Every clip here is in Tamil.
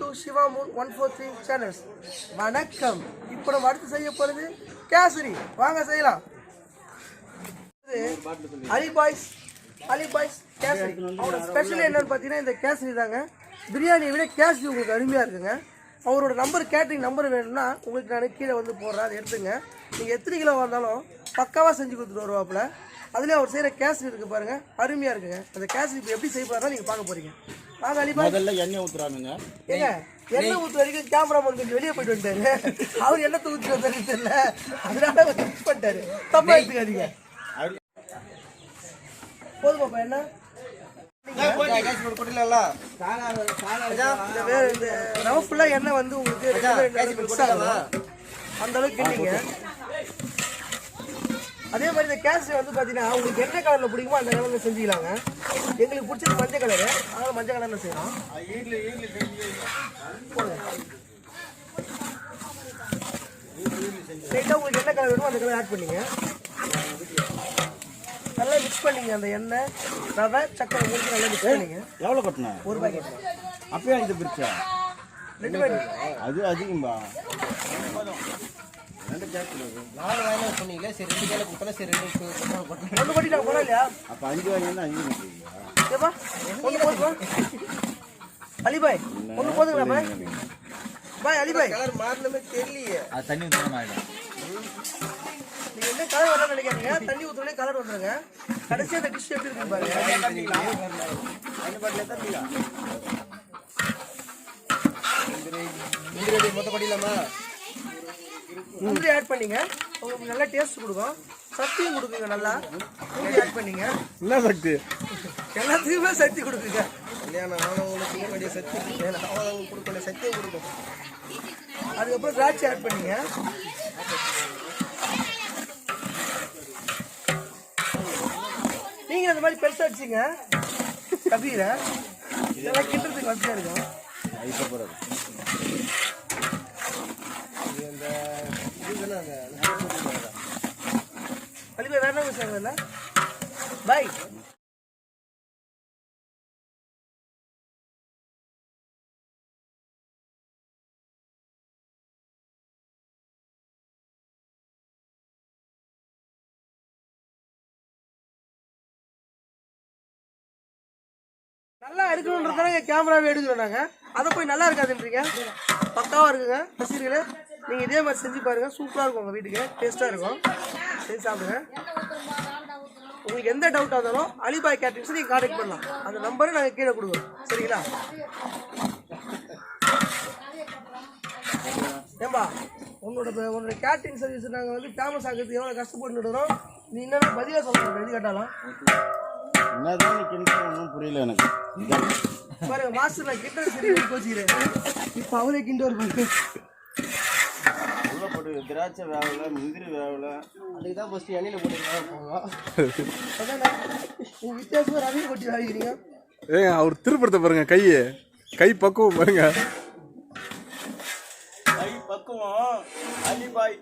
To Shiva moon one four three channels வணக்கம். இப்போ நம்ம அடுத்து செய்ய போகிறது கேசரி. வாங்க செய்யலாம். இது அலி பாய்ஸ் அலி பாய்ஸ் கேசரி. அவரோட ஸ்பெஷல் என்னன்னு பார்த்தீங்கன்னா இந்த கேசரி தாங்க. பிரியாணியை விட கேசரி உங்களுக்கு அருமையாக இருக்குங்க. அவரோட நம்பர் கேட்டரிங் நம்பர் வேணும்னா உங்களுக்கு நான் கீழே வந்து போடுறேன். அதை எடுத்துங்க. நீங்கள் எத்தனை கிலோ வந்தாலும் பக்காவாக செஞ்சு கொடுத்துட்டு வருவாப்பில். அதுலேயே அவர் செய்கிற கேசரி இருக்குது பாருங்கள் அருமையாக இருக்குங்க. அந்த கேசரி இப்போ எப்படி செய்ய போகிறதா நீங்கள் பார்க்க போகிறீங்க முதல்ல எண்ணெய் ஊத்துறானுங்க. ஏங்க எண்ணெய் ஊத்து வரைக்கும் கேமராமேன் கொஞ்சம் வெளியே போயிட்டு வந்துட்டாரு. அவர் எண்ணெய் ஊற்றி வந்தாரு தெரியல. அதனால மிஸ் பண்ணிட்டாரு. தப்பா எடுத்துக்காதீங்க. போதுமாப்பா என்ன? இந்த வே- இந்த ரவை ஃபுல்லா எண்ணெய் வந்து உங்களுக்கு. அந்த அளவுக்கு கிண்டிங்க அதே மாதிரி இந்த கேசரி வந்து பார்த்தீங்கன்னா உங்களுக்கு என்ன கலரில் பிடிக்குமோ அந்த கலரில் செஞ்சுக்கலாங்க. எங்களுக்கு பிடிச்சது மஞ்சள் கலரு அதனால மஞ்சள் கலரில் செய்யலாம். லைட்டாக உங்களுக்கு என்ன கலர் வேணுமோ அந்த கலர் ஆட் பண்ணிங்க. நல்லா மிக்ஸ் பண்ணிங்க அந்த எண்ணெய் ரவை சக்கரை மூணு நல்லா மிக்ஸ் பண்ணிங்க. எவ்வளோ கட்டின? ஒரு பாக்கெட் அப்பயே இது பிரிச்சா? ரெண்டு பாக்கெட் அது அதிகம்பா? நாலு வாயில சொன்னீங்களே சரி ரெண்டு கையில கொடுத்தா சரி ரெண்டு ஒன்று நான் போனா இல்லையா அப்போ அஞ்சு வாங்கினா அஞ்சு ஏப்பா ஒன்று போதுமா அலிபாய் ஒன்று போதுங்களா பாய் பாய் அலிபாய் கலர் மாறினமே தெரியலையே அது தண்ணி ஊற்றணும் ஆகிடும் நீங்க என்ன கலர் வரணும்னு நினைக்காதீங்க தண்ணி ஊற்றுனே கலர் வந்துருங்க கடைசி அந்த டிஷ் எப்படி இருக்கு பாருங்க முந்திரி மொத்த படிக்கலாமா முந்திரி ஆட் பண்ணீங்க. உங்களுக்கு நல்லா டேஸ்ட் கொடுக்கும். சக்தியும் கொடுக்குங்க நல்லா. முந்திரி ஆட் பண்ணீங்க. என்ன சக்தி? எல்லாத்துக்குமே சக்தி கொடுக்குங்க. கல்யாணம் ஆனவங்களுக்கு செய்ய வேண்டிய சக்தி ஆனவங்களுக்கு கொடுக்க வேண்டிய சக்தியும் கொடுக்கும். அதுக்கப்புறம் திராட்சை ஆட் பண்ணீங்க. நீங்க அந்த மாதிரி பெருசா வச்சுங்க. கபீர இதெல்லாம் கிண்டுறதுக்கு வசதியா இருக்கும். இந்த வேற என்ன விஷயம் பாய் நல்லா இருக்கணுன்றதான கேமராவே எடுக்கிறோம் நாங்க. அதை போய் நல்லா இருக்காதுன்றீங்க? பக்காவாக இருக்குங்க? ரசிகர்களே நீங்க இதே மாதிரி செஞ்சு பாருங்க. சூப்பரா இருக்கும் உங்க வீட்டுக்கு. டேஸ்டா இருக்கும். செஞ்சு சாப்பிடுங்க. உங்களுக்கு எந்த டவுட்டாக இருந்தாலும் அலிபாய் கேட்டரிங்ஸ் நீங்கள் காண்டாக்ட் பண்ணலாம். அந்த நம்பரை நாங்கள் கீழே கொடுக்குறோம். சரிங்களா? ஏம்பா உன்னோட உன்னோட கேட்டரிங் சர்வீஸ் நாங்கள் வந்து ஃபேமஸ் ஆகிறதுக்கு எவ்வளோ கஷ்டப்பட்டுறோம் நீ என்னென்ன பதிலாக சொல்கிறோம் எது கேட்டாலும். என்னதான் நீ ஒன்றும் புரியல எனக்கு. பாருங்க மாஸ்டர் நான் கிட்ட சரி கோச்சிக்கிறேன். இப்போ அவரே கிண்டு ஒரு போட்டு திராட்சை வேவல முந்திரி வேவல. அதுக்கு தான் ஃபர்ஸ்ட் எண்ணெயில் போட்டுருக்காங்க போவோம் வித்தியாசமாக ரவி கொட்டி வாங்கிக்கிறீங்க. ஏங்க அவர் திருப்பறத்தை பாருங்க கையை. கை பக்குவம் பாருங்க. கை பக்குவம். அலிபாய்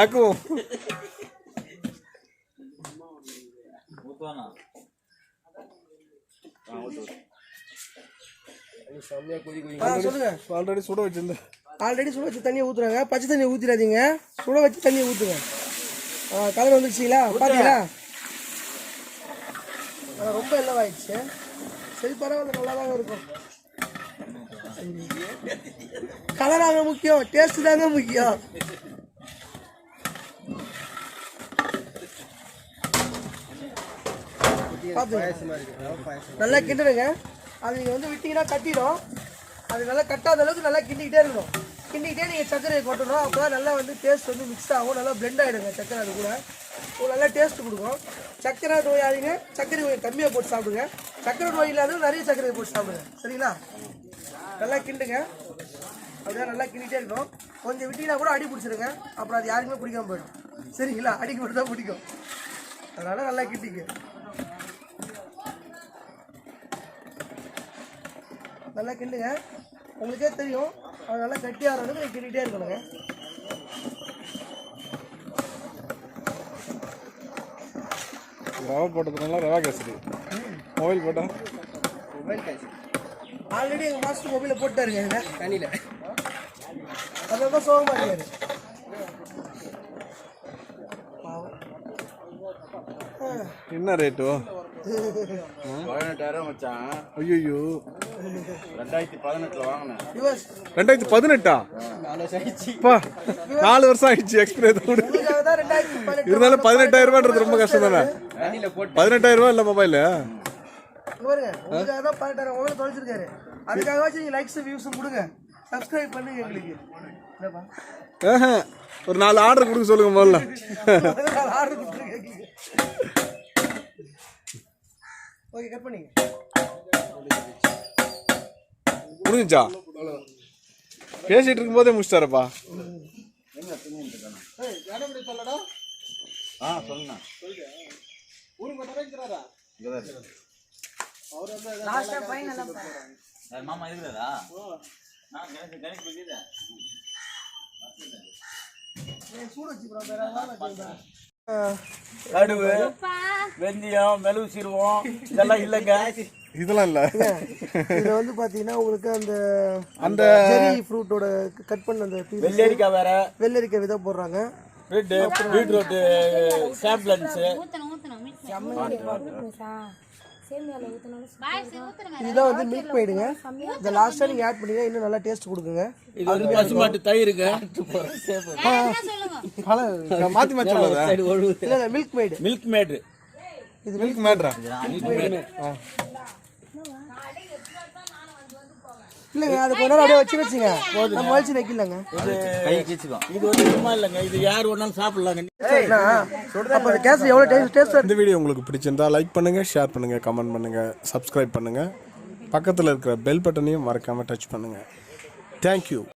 நக்குவோம். சொல்லுங்க. ஆல்ரெடி சுட வச்சிருந்தேன். ஆல்ரெடி சுட வச்சு தண்ணியை ஊற்றுறாங்க பச்சை தண்ணியை ஊற்றிடாதீங்க சுட வச்சு தண்ணியை ஊற்றுங்க கலர் வந்துருச்சுங்களா? பார்த்தீங்களா ஆ, ரொம்ப எல்லாம் ஆயிடுச்சு சரி பரவாயில்ல நல்லா தாங்க இருக்கும் கலராங்க முக்கியம். டேஸ்ட் தாங்க முக்கியம். நல்லா கிண்டுடுங்க. அது நீங்கள் வந்து விட்டீங்கன்னா கட்டிடும். அது நல்லா கட்டாத அளவுக்கு நல்லா கிண்டிக்கிட்டே இருக்கணும். கிண்டிக்கிட்டே நீங்கள் சர்க்கரையை கொட்டணும் அப்போ தான் நல்லா வந்து டேஸ்ட் வந்து மிக்ஸ் ஆகும். நல்லா பிளெண்ட் ஆகிடுங்க சர்க்கரை அது கூட. உங்களுக்கு நல்லா டேஸ்ட் கொடுக்கும். சர்க்கரை நோயாளிங்க சர்க்கரை கொஞ்சம் கம்மியாக போட்டு சாப்பிடுங்க. சர்க்கரை நோய் இல்லாதவங்க நிறைய சர்க்கரை போட்டு சாப்பிடுங்க. சரிங்களா? நல்லா கிண்டுங்க. அப்படியே நல்லா கிண்டிகிட்டே இருக்கணும். கொஞ்சம் விட்டிங்கன்னா கூட அடி பிடிச்சிருங்க. அப்புறம் அது யாருக்குமே பிடிக்காம போயிடும். சரிங்களா? அடிக்கு மட்டும் தான் பிடிக்கும். அதனால் நல்லா கிண்டிங்க. நல்லா கிண்டுங்க. உங்களுக்கே தெரியும். அது நல்லா கட்டியாக அளவுக்கு நீங்கள் கிண்டிகிட்டே இருக்கணுங்க. ரவை போட்டதுனால ரவா கேசரி. மொபைல் போட்டா? மொபைல் காய்ச்சி ஆல்ரெடி எங்கள் மாஸ்டர் மொபைலில் போட்டாருங்க இதில் தண்ணியில். அதனால தான் சோகமாக இருக்காரு. என்ன ரேட்டு பதினெட்டாயிரம் வச்சான் ஐயோ ரெண்டாயிரத்தி பதினெட்டுல வாங்கினேன். வியூவர்ஸ் ரெண்டாயிரத்தி பதினெட்டா? நாலு வருஷம் ஆயிடுச்சு. பதினெட்டு இருந்தாலும் பதினெட்டாயிரம் ரூபான்றது ரொம்ப கஷ்டம் தானே பதினெட்டாயிரம் ரூபா இல்லை மொபைலு பாருங்க உங்களுக்காக தான் பதினெட்டாயிரம் மொபைல் தொலைச்சிருக்காரு. அதுக்காகவாச்சும் நீங்கள் லைக்ஸ் வியூஸும் கொடுங்க. சப்ஸ்கிரைப் பண்ணுங்க எங்களுக்கு. ஒரு நாலு ஆர்டர் கொடுக்க சொல்லுங்க முதல்ல. ஆர்டர் கொடுத்துருக்கீங்க ஓகே கட் பண்ணிங்க. முடிஞ்சுச்சா? பேசிட்டு இருக்கும்போதே முடிச்சிட்டாரப்பா. ஆ சொல்லுண்ணா மாமா இருக்கிறதா நான் வெந்தயம் மெழுகு சீரகம் இதெல்லாம் இல்லைங்க. இதெல்லாம் இல்லை. இதில் வந்து பார்த்தீங்கன்னா உங்களுக்கு அந்த அந்த செரி ஃப்ரூட்டோட கட் பண்ண அந்த வெள்ளரிக்காய் வேற. வெள்ளரிக்காய் விதை போடுறாங்க. பீட்ரு பீட்ரூட்டு சாம்பிளன்ஸு இதுதான் வந்து மில்க் மைடுங்க இந்த லாஸ்ட்டாக நீங்கள் ஆட் பண்ணீங்கன்னா இன்னும் நல்லா டேஸ்ட் கொடுக்குங்க. இது வந்து பசுமாட்டு தயிருங்க. சொல்லுங்க பல மாற்றி மாற்றி சொல்லாத இல்லை இல்லை மில்க் மைடு மில்க் மேடு இது மில்க் மேட்ரா இல்லைங்க அது கொஞ்ச நேரம் அப்படியே வச்சு வச்சுங்க. நம்ம வச்சு வைக்கலங்க. கை கிச்சுக்கும். இது வந்து சும்மா இல்லைங்க. இது யார் வேணாலும் சாப்பிடலாங்க. அப்போ கேஸ் எவ்வளோ டேஸ்ட் டேஸ்ட் இந்த வீடியோ உங்களுக்கு பிடிச்சிருந்தா லைக் பண்ணுங்க ஷேர் பண்ணுங்க கமெண்ட் பண்ணுங்க சப்ஸ்கிரைப் பண்ணுங்க. பக்கத்தில் இருக்கிற பெல் பட்டனையும் மறக்காம டச் பண்ணுங்க. தேங்க்யூ